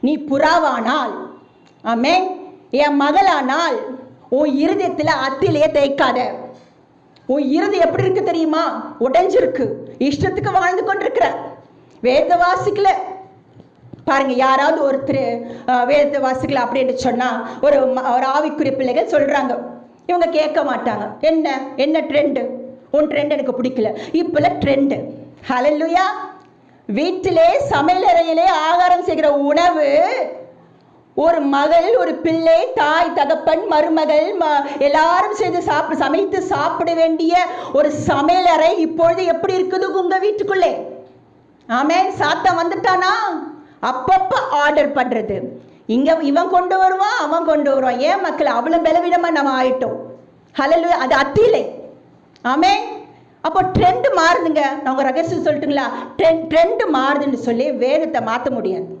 நீ புறாவானால். ஆமே என் மகளானால் உன் இருதயத்தில் அத்திலேயே தேய்க்காத. உன் இருதயம் எப்படி இருக்கு தெரியுமா? உடைஞ்சிருக்கு. இஷ்டத்துக்கு வாழ்ந்து கொண்டிருக்கிற. வேத வாசிக்கல. பாருங்க யாராவது ஒருத்தர் வேத வேதத்தை வாசிக்கல அப்படின்னு சொன்னா ஒரு ஒரு ஆவிக்குரிய பிள்ளைகள் சொல்றாங்க. இவங்க கேட்க மாட்டாங்க. என்ன? என்ன ட்ரெண்டு உன் ட்ரெண்ட் எனக்கு பிடிக்கல. இப்பெல்லாம் ட்ரெண்டு ஹலல்லுயா வீட்டிலே சமையலறையிலே ஆகாரம் செய்கிற உணவு ஒரு மகள் ஒரு பிள்ளை தாய் தகப்பன் மருமகள் ம- எல்லாரும் சேர்ந்து சாப்பிட சமைத்து சாப்பிட வேண்டிய ஒரு சமையலறை இப்பொழுது எப்படி இருக்குது உங்க வீட்டுக்குள்ளே? ஆமே சாத்தம் வந்துட்டானா? அப்பப்ப ஆர்டர் பண்றது. இங்க இவன் கொண்டு வருவான் அவன் கொண்டு வருவான். ஏன் மக்கள் அவ்வளவு பலவீனமா நம்ம ஆயிட்டோம். ஹலலு அது அத்திலை ஆமே அப்போ ட்ரெண்டு மாறுதுங்க. நான் உங்கள் ரகசியம் சொல்லட்டுங்களா? ட்ரெண்ட் ட்ரெண்ட் மாறுதுன்னு சொல்லி வேதத்தை மாற்ற முடியாது.